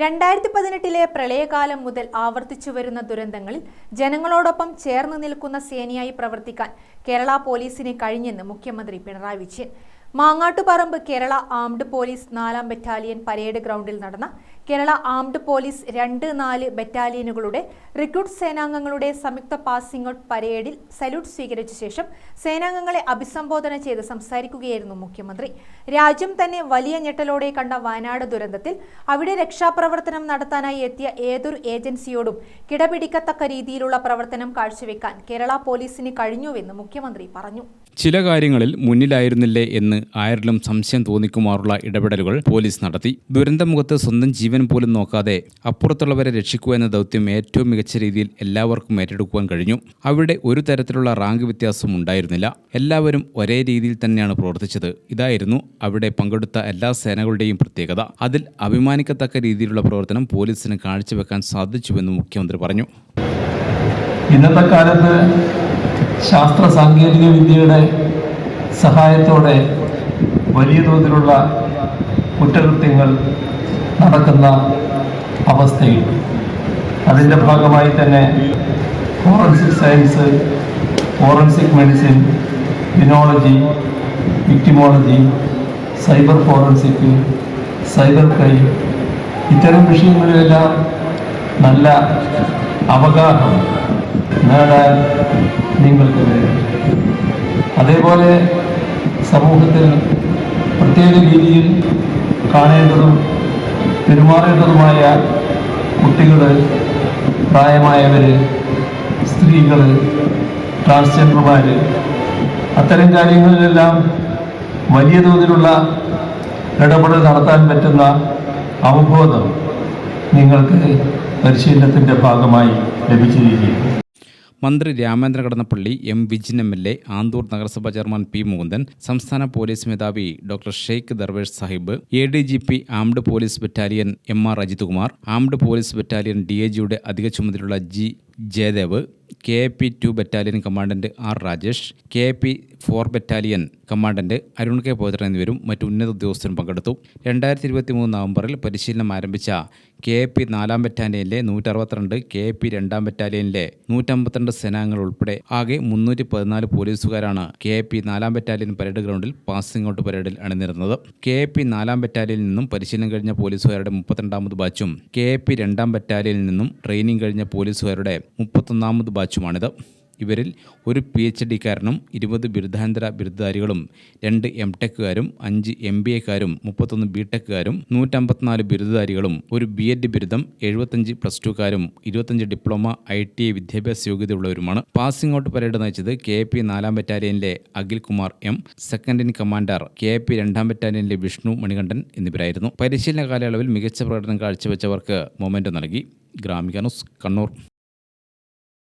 രണ്ടായിരത്തി പതിനെട്ടിലെ പ്രളയകാലം മുതൽ ആവർത്തിച്ചു വരുന്ന ദുരന്തങ്ങളിൽ ജനങ്ങളോടൊപ്പം ചേർന്ന് നിൽക്കുന്ന സേനയായി പ്രവർത്തിക്കാൻ കേരള പോലീസിന് കഴിഞ്ഞെന്ന് മുഖ്യമന്ത്രി പിണറായി വിജയൻ. മാങ്ങാട്ടുപറമ്പ് കേരള ആംഡ് പോലീസ് നാലാം ബറ്റാലിയൻ പരേഡ് ഗ്രൗണ്ടിൽ നടന്ന കേരള ആംഡ് പോലീസ് രണ്ട് നാല് ബറ്റാലിയനുകളുടെ റിക്രൂട്ട് സേനാംഗങ്ങളുടെ സംയുക്ത പാസിംഗ് ഔട്ട് പരേഡിൽ സല്യൂട്ട് സ്വീകരിച്ച ശേഷം സേനാംഗങ്ങളെ അഭിസംബോധന ചെയ്ത് സംസാരിക്കുകയായിരുന്നു മുഖ്യമന്ത്രി. രാജ്യം തന്നെ വലിയ ഞെട്ടലോടെ കണ്ട വയനാട് ദുരന്തത്തിൽ അവിടെ രക്ഷാപ്രവർത്തനം നടത്താനായി എത്തിയ ഏതൊരു ഏജൻസിയോടും കിടപിടിക്കത്തക്ക രീതിയിലുള്ള പ്രവർത്തനം കാഴ്ചവെക്കാൻ കേരള പോലീസിന് കഴിഞ്ഞുവെന്ന് മുഖ്യമന്ത്രി പറഞ്ഞു. ചില കാര്യങ്ങളിൽ മുന്നിലായിരുന്നില്ലേ എന്ന് ആരിലും സംശയം തോന്നിക്കുമാറുള്ള ഇടപെടലുകൾ പോലീസ് നടത്തി. ദുരന്തമുഖത്ത് സ്വന്തം ജീവൻ പോലും നോക്കാതെ അപ്പുറത്തുള്ളവരെ രക്ഷിക്കുക എന്ന ദൗത്യം ഏറ്റവും മികച്ച രീതിയിൽ എല്ലാവർക്കും ഏറ്റെടുക്കുവാൻ കഴിഞ്ഞു. അവിടെ ഒരു തരത്തിലുള്ള റാങ്ക് വ്യത്യാസം ഉണ്ടായിരുന്നില്ല. എല്ലാവരും ഒരേ രീതിയിൽ തന്നെയാണ് പ്രവർത്തിച്ചത്. ഇതായിരുന്നു അവിടെ പങ്കെടുത്ത എല്ലാ സേനകളുടെയും പ്രത്യേകത. അതിൽ അഭിമാനിക്കത്തക്ക രീതിയിലുള്ള പ്രവർത്തനം പോലീസിന് കാഴ്ചവെക്കാൻ സാധിച്ചുവെന്ന് മുഖ്യമന്ത്രി പറഞ്ഞു. ഇന്നത്തെ കാലത്ത് ശാസ്ത്ര സാങ്കേതിക വിദ്യയുടെ സഹായത്തോടെ വലിയ തോതിലുള്ള കുറ്റകൃത്യങ്ങൾ നടക്കുന്ന അവസ്ഥയിൽ. അതിന്റെ ഭാഗമായി തന്നെ forensic science forensic medicine penology victimology cyber forensic cyber crime ഇത്തരം വിഷയങ്ങളിലെല്ലാം നല്ല അവഗാഹം നേടാൻ നിങ്ങൾക്ക് വേണ്ടി അതേപോലെ സമൂഹത്തിൽ പ്രത്യേക രീതിയിൽ കാണേണ്ടതും പെരുമാറേണ്ടതുമായ കുട്ടികൾ പ്രായമായവർ സ്ത്രീകൾ ട്രാൻസ്ജെൻഡർമാർ അത്തരം കാര്യങ്ങളിലെല്ലാം വലിയ തോതിലുള്ള ഇടപെടൽ നടത്താൻ പറ്റുന്ന അവബോധം നിങ്ങൾക്ക് പരിശീലനത്തിന്റെ ഭാഗമായി ലഭിച്ചിരിക്കുകയും മന്ത്രി Ramendra Kadannappalli M Vijin M L A Anthoor നഗരസഭാ ചെയർമാൻ പി മുകുന്ദൻ സംസ്ഥാന പോലീസ് മേധാവി doctor Sheikh Darvesh Saheb A D G P armed police battalion M R Ajith Kumar armed police battalion D A ജിയുടെ അധിക ചുമതലയുള്ള G Jayadev K P two battalion commandant R Rajesh K P four battalion commandant Arun K Pothra എന്നിവരും മറ്റ് ഉന്നത ഉദ്യോഗസ്ഥരും പങ്കെടുത്തു. രണ്ടായിരത്തി ഇരുപത്തി മൂന്ന് നവംബറിൽ പരിശീലനം ആരംഭിച്ച കെ പി നാലാം ബറ്റാലിയനിലെ നൂറ്ററുപത്തിരണ്ട് കെ പി രണ്ടാം ബറ്റാലിയനിലെ നൂറ്റമ്പത്തിരണ്ട് സേനാംഗങ്ങൾ ഉൾപ്പെടെ ആകെ മുന്നൂറ്റി പതിനാല് പോലീസുകാരാണ് കെ പി നാലാം ബറ്റാലിയൻ പരേഡ് ഗ്രൗണ്ടിൽ പാസിംഗ് ഔട്ട് പരേഡിൽ അണിനിരുന്നത്. കെ പി നാലാം ബറ്റാലിയനിൽ നിന്നും പരിശീലനം കഴിഞ്ഞ പോലീസുകാരുടെ മുപ്പത്തിരണ്ടാമത് ബാച്ചും കെ പി രണ്ടാം ബറ്റാലിയനിൽ നിന്നും ട്രെയിനിങ് കഴിഞ്ഞ പോലീസുകാരുടെ മുപ്പത്തൊന്നാമത് ബാച്ചുമാണിത്. ഇവരിൽ ഒരു പി എച്ച് ഡിക്കാരനും ഇരുപത് ബിരുദാനന്തര ബിരുദധാരികളും രണ്ട് എം ടെക്കുകാരും അഞ്ച് എം ബി എക്കാരും മുപ്പത്തൊന്ന് ബി ടെക്കുകാരും നൂറ്റമ്പത്തിനാല് ബിരുദധാരികളും ഒരു ബി എഡ് ബിരുദം എഴുപത്തഞ്ച് പ്ലസ് ടുക്കാരും ഇരുപത്തഞ്ച് ഡിപ്ലോമ ഐ ടി ഐ വിദ്യാഭ്യാസ യോഗ്യതയുള്ളവരുമാണ്. പാസിംഗ് ഔട്ട് പരേഡ് നയിച്ചത് കെ പി നാലാം ബറ്റാലിയനിലെ Akhil Kumar M second in commander K P രണ്ടാം ബറ്റാലിയനിലെ വിഷ്ണു മണികണ്ഠൻ എന്നിവരായിരുന്നു. പരിശീലന കാലയളവിൽ മികച്ച പ്രകടനം കാഴ്ചവെച്ചവർക്ക് മൊമെന്റോ നൽകി. ഗ്രാമിക ന്യൂസ് കണ്ണൂർ.